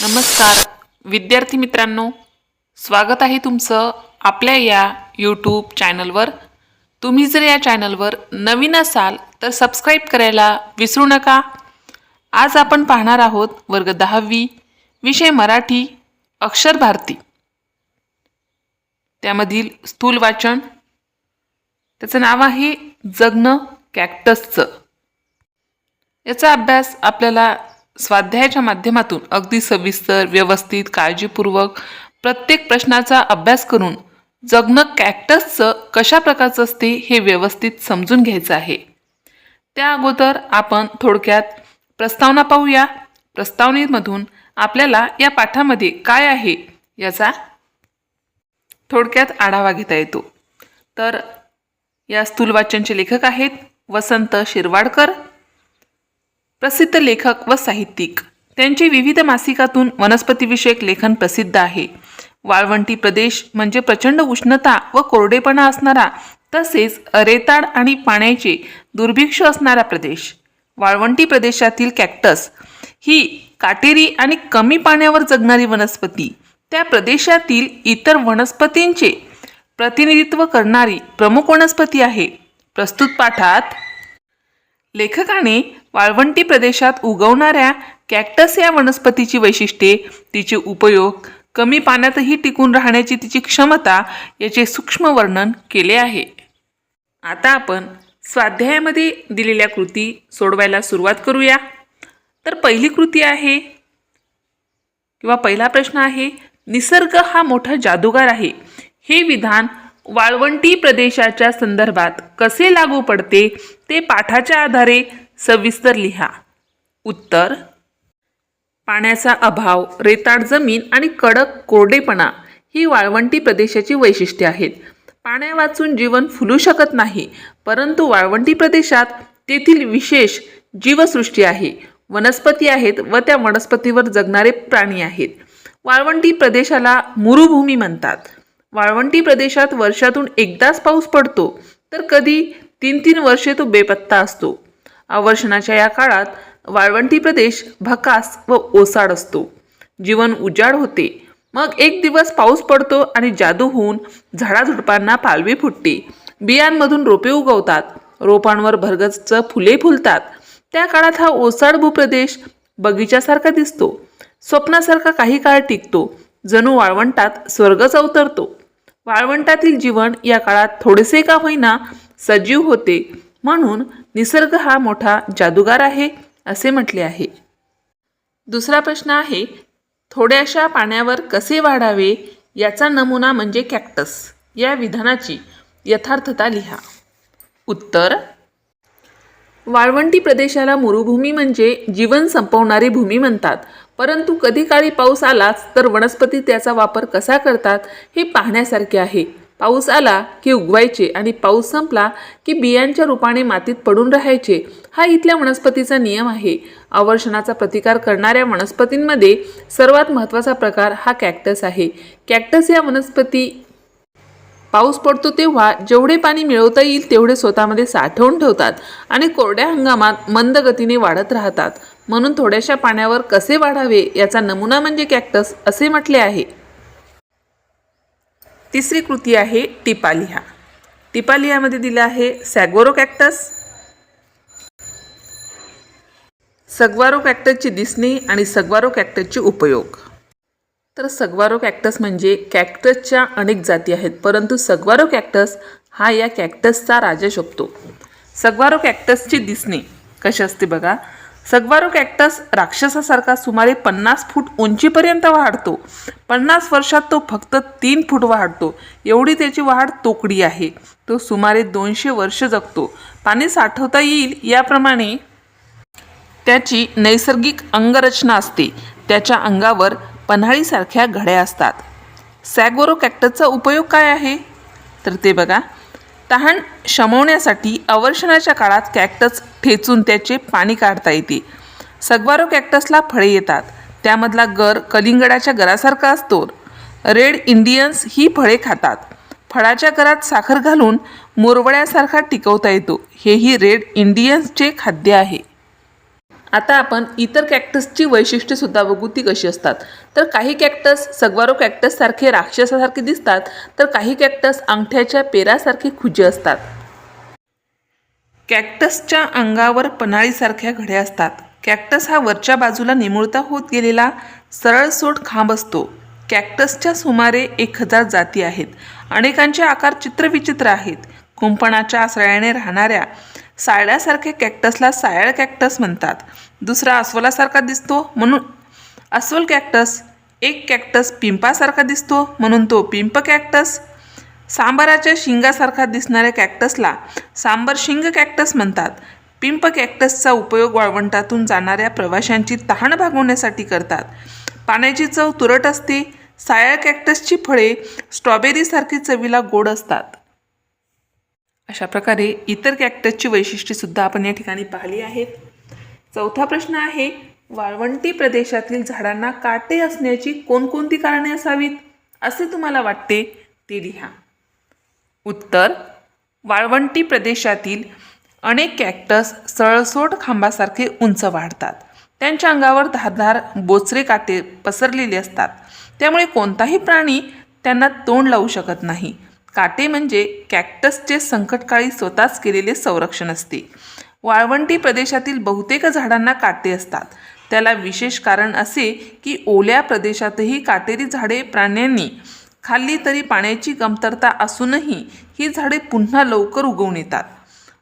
नमस्कार. विद्यार्थी मित्रांनो स्वागत आहे तुमचं आपल्या या यूट्यूब चॅनलवर तुम्ही जर या चॅनलवर नवीन असाल तर सबस्क्राईब करायला विसरू नका. आज आपण पाहणार आहोत वर्ग दहावी विषय मराठी अक्षर भारती. त्यामधील स्थूल वाचन. त्याचं नाव आहे जगणं कॅक्टसचं. याचा अभ्यास आपल्याला स्वाध्यायाच्या माध्यमातून अगदी सविस्तर व्यवस्थित काळजीपूर्वक प्रत्येक प्रश्नाचा अभ्यास करून जगणं कॅक्टसचं कशा प्रकारचं असते हे व्यवस्थित समजून घ्यायचं आहे. त्या अगोदर आपण थोडक्यात प्रस्तावना पाहूया. प्रस्तावनेमधून आपल्याला या पाठामध्ये काय आहे याचा थोडक्यात आढावा घेता येतो. तर या स्थूल वाचनचे लेखक आहेत वसंत शिरवाडकर प्रसिद्ध लेखक व साहित्यिक. त्यांचे विविध मासिकातून वनस्पतीविषयक लेखन प्रसिद्ध आहे. वाळवंटी प्रदेश म्हणजे प्रचंड उष्णता व कोरडेपणा असणारा तसेच अरेताड आणि पाण्याचे दुर्भिक्ष असणारा प्रदेश. वाळवंटी प्रदेशातील कॅक्टस ही काटेरी आणि कमी पाण्यावर जगणारी वनस्पती. त्या प्रदेशातील इतर वनस्पतींचे प्रतिनिधित्व करणारी प्रमुख वनस्पती आहे. प्रस्तुत पाठात लेखकाने वाळवंटी प्रदेशात उगवणाऱ्या कॅक्टस या वनस्पतीची वैशिष्ट्ये तिचे उपयोग कमी पाण्यातही टिकून राहण्याची तिची क्षमता याचे सूक्ष्म वर्णन केले आहे. आता आपण स्वाध्यायामध्ये दिलेल्या कृती सोडवायला सुरुवात करूया. तर पहिली कृती आहे किंवा पहिला प्रश्न आहे निसर्ग हा मोठा जादूगार आहे. हे विधान वाळवंटी प्रदेशाच्या संदर्भात कसे लागू पडते ते पाठाच्या आधारे सविस्तर लिहा. उत्तर पाण्याचा अभाव रेताड जमीन आणि कडक कोरडेपणा ही वाळवंटी प्रदेशाची वैशिष्ट्ये आहेत. पाण्या वाचून जीवन फुलू शकत नाही परंतु वाळवंटी प्रदेशात तेथील विशेष जीवसृष्टी आहे. वनस्पती आहेत व त्या वनस्पतीवर जगणारे प्राणी आहेत. वाळवंटी प्रदेशाला मुरुभूमी म्हणतात. वाळवंटी प्रदेशात वर्षातून एकदाच पाऊस पडतो तर कधी तीन तीन वर्षे तो बेपत्ता असतो. आवर्षणाच्या या काळात वाळवंटी प्रदेश भकास व ओसाड असतो. जीवन उजाड होते. मग एक दिवस पाऊस पडतो आणि जादू होऊन झाडाझुडपांना पालवी फुटते. बियांमधून रोपे उगवतात. रोपांवर भरगच फुले फुलतात. त्या काळात हा ओसाड भूप्रदेश बगीच्यासारखा दिसतो. स्वप्नासारखा काही काळ टिकतो. जणू वाळवंटात स्वर्गच अवतरतो. वाळवंटातील जीवन या काळात थोडेसे का होईना सजीव होते. म्हणून निसर्ग हा मोठा जादूगार आहे असे म्हटले आहे. दुसरा प्रश्न आहे थोड्याशा पाण्यावर कसे वाढावे याचा नमुना म्हणजे कॅक्टस. या विधानाची यथार्थता लिहा. उत्तर वाळवंटी प्रदेशाला मरुभूमी म्हणजे जीवन संपवणारी भूमी म्हणतात. परंतु कधी काळी पाऊस आलाच तर वनस्पती त्याचा वापर कसा करतात हे पाहण्यासारखे आहे. पाऊस आला की उगवायचे आणि पाऊस संपला की बियांच्या रूपाने मातीत पडून राहायचे. हा इथल्या वनस्पतीचा नियम आहे. आवर्षणाचा प्रतिकार करणाऱ्या वनस्पतींमध्ये सर्वात महत्त्वाचा प्रकार हा कॅक्टस आहे. कॅक्टस या वनस्पती पाऊस पडतो तेव्हा जेवढे पाणी मिळवता येईल तेवढे स्वतःमध्ये साठवून ठेवतात आणि कोरड्या हंगामात मंद गतीने वाढत राहतात. म्हणून थोड्याशा पाण्यावर कसे वाढावे याचा नमुना म्हणजे कॅक्टस असे म्हटले आहे. तिसरी कृती आहे टिपालिहा. टिपालिहामध्ये दिलं आहे सॅगोरो कॅक्टस सगवारो कॅक्टसची दिसणी आणि सगवारो कॅक्टसचे उपयोग. तर सगवारो कॅक्टस म्हणजे कॅक्टसच्या अनेक जाती आहेत परंतु सगवारो कॅक्टस हा या कॅक्टसचा राजा शकतो सगवारो कॅक्टसची दिसणे कशी असते बघा? सगवारो कॅक्टस राक्षसासारखा सुमारे पन्नास फूट उंचीपर्यंत वाढतो. पन्नास वर्षात तो फक्त तीन फूट वाढतो. एवढी त्याची वाढ तोकडी आहे. तो सुमारे दोनशे वर्ष जगतो. पाणी साठवता येईल याप्रमाणे त्याची नैसर्गिक अंगरचना असते. त्याच्या अंगावर पन्हाळीसारख्या घड्या असतात. सॅगोरो कॅक्टसचा उपयोग काय आहे? तर ते बघा. तहान शमवण्यासाठी अवर्षणाच्या काळात कॅक्टस ठेचून त्याचे पाणी काढता येते. सगवारो कॅक्टसला फळे येतात. त्यामधला गर कलिंगडाच्या गरासारखा असतो. रेड इंडियन्स ही फळे खातात. फळाच्या गरात साखर घालून मुरवड्यासारखा टिकवता येतो. हेही रेड इंडियन्सचे खाद्य आहे. आता आपण इतर कॅक्टसची वैशिष्ट्यसुद्धा बघू ती कशी असतात. तर काही कॅक्टस सगवारो कॅक्टससारखे राक्षसासारखे दिसतात तर काही कॅक्टस अंगठ्याच्या पेरासारखे खुजे असतात. कॅक्टसच्या अंगावर पन्हाळीसारख्या घड्या असतात. कॅक्टस हा वरच्या बाजूला निमुळता होत गेलेला सरळसोट खांब असतो. कॅक्टसच्या सुमारे एक हजार जाती आहेत. अनेकांचे आकार चित्रविचित्र आहेत. कुंपणाच्या आसळ्याने राहणाऱ्या सायळ्यासारख्या कॅक्टसला सायळ कॅक्टस म्हणतात. दुसरा अस्वलासारखा दिसतो म्हणून अस्वल कॅक्टस एक कॅक्टस पिंपासारखा दिसतो म्हणून तो पिंप कॅक्टस. सांबाराच्या शिंगासारखा दिसणाऱ्या कॅक्टसला सांबर शिंग कॅक्टस म्हणतात. पिंप कॅक्टसचा उपयोग वाळवंटातून जाणाऱ्या प्रवाशांची तहान भागवण्यासाठी करतात. पाण्याची चव तुरट असते. सायळ कॅक्टसची फळे स्ट्रॉबेरीसारखी चवीला गोड असतात. अशा प्रकारे इतर कॅक्टसची वैशिष्ट्येसुद्धा आपण या ठिकाणी पाहिली आहेत. चौथा प्रश्न आहे वाळवंटी प्रदेशातील झाडांना काटे असण्याची कोणकोणती कारणे असावीत? असे तुम्हाला वाटते ते लिहा. उत्तर वाळवंटी प्रदेशातील अनेक कॅक्टस सळसोट खांबासारखे उंच वाढतात. त्यांच्या अंगावर धारधार बोचरे काटे पसरलेले असतात. त्यामुळे कोणताही प्राणी त्यांना तोंड लावू शकत नाही. काटे म्हणजे कॅक्टसचे संकटकाळी स्वतःच केलेले संरक्षण असते. वाळवंटी प्रदेशातील बहुतेक झाडांना काटे असतात. त्याला विशेष कारण असे की ओल्या प्रदेशातही काटेरी झाडे प्राण्यांनी खाल्ली तरी पाण्याची कमतरता असूनही ही झाडे पुन्हा लवकर उगवून येतात.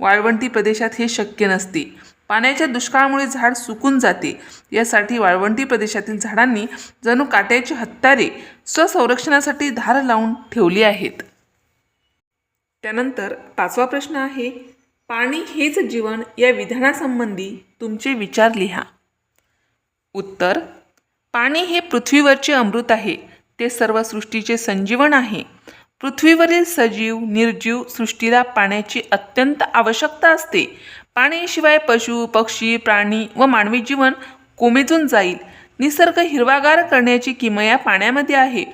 वाळवंटी प्रदेशात हे शक्य नसते. पाण्याच्या दुष्काळामुळे झाड सुकून जाते. यासाठी वाळवंटी प्रदेशातील झाडांनी जणू काट्याची हत्यारे स्वसंरक्षणासाठी धार लावून ठेवली आहेत. त्यानंतर पाचवा प्रश्न आहे पाणी हेच जीवन या विधानासंबंधी तुमचे विचार लिहा. उत्तर पाणी हे पृथ्वीवरचे अमृत आहे ते सर्व सृष्टीचे संजीवन आहे. पृथ्वीवरील सजीव निर्जीव सृष्टीला पाण्याची अत्यंत आवश्यकता असते. पाण्याशिवाय पशु पक्षी प्राणी व मानवी जीवन कोमेजून जाईल. निसर्ग हिरवागार करण्याची किमया पाण्यामध्ये आहे.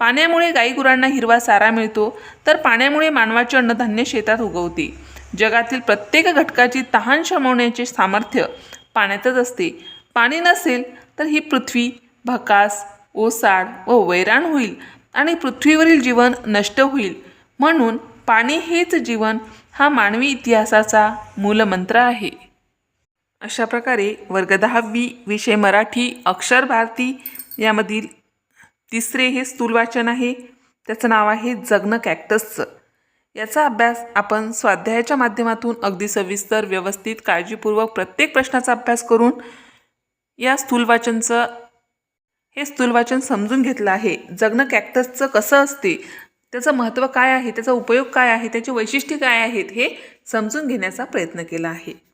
पाण्यामुळे गाईगुरांना हिरवा सारा मिळतो तर पाण्यामुळे मानवाचे अन्नधान्य शेतात उगवते. जगातील प्रत्येक घटकाची तहान शमवण्याचे सामर्थ्य पाण्यातच असते. पाणी नसेल तर ही पृथ्वी भकास ओसाड व वैराण होईल आणि पृथ्वीवरील जीवन नष्ट होईल. म्हणून पाणी हेच जीवन हा मानवी इतिहासाचा मूलमंत्र आहे. अशा प्रकारे वर्ग दहावी विषय मराठी अक्षर भारती यामधील तिसरे हे स्थूलवाचन आहे. त्याचं नाव आहे जगणं कॅक्टसचं. याचा अभ्यास आपण स्वाध्यायाच्या माध्यमातून अगदी सविस्तर व्यवस्थित काळजीपूर्वक प्रत्येक प्रश्नाचा अभ्यास करून या स्थूलवाचनचं हे स्थूलवाचन समजून घेतलं आहे. जगणं कॅक्टसचं कसं असते? त्याचं महत्त्व काय आहे? त्याचा उपयोग काय आहे? त्याची वैशिष्ट्ये काय आहेत? हे समजून घेण्याचा प्रयत्न केला आहे.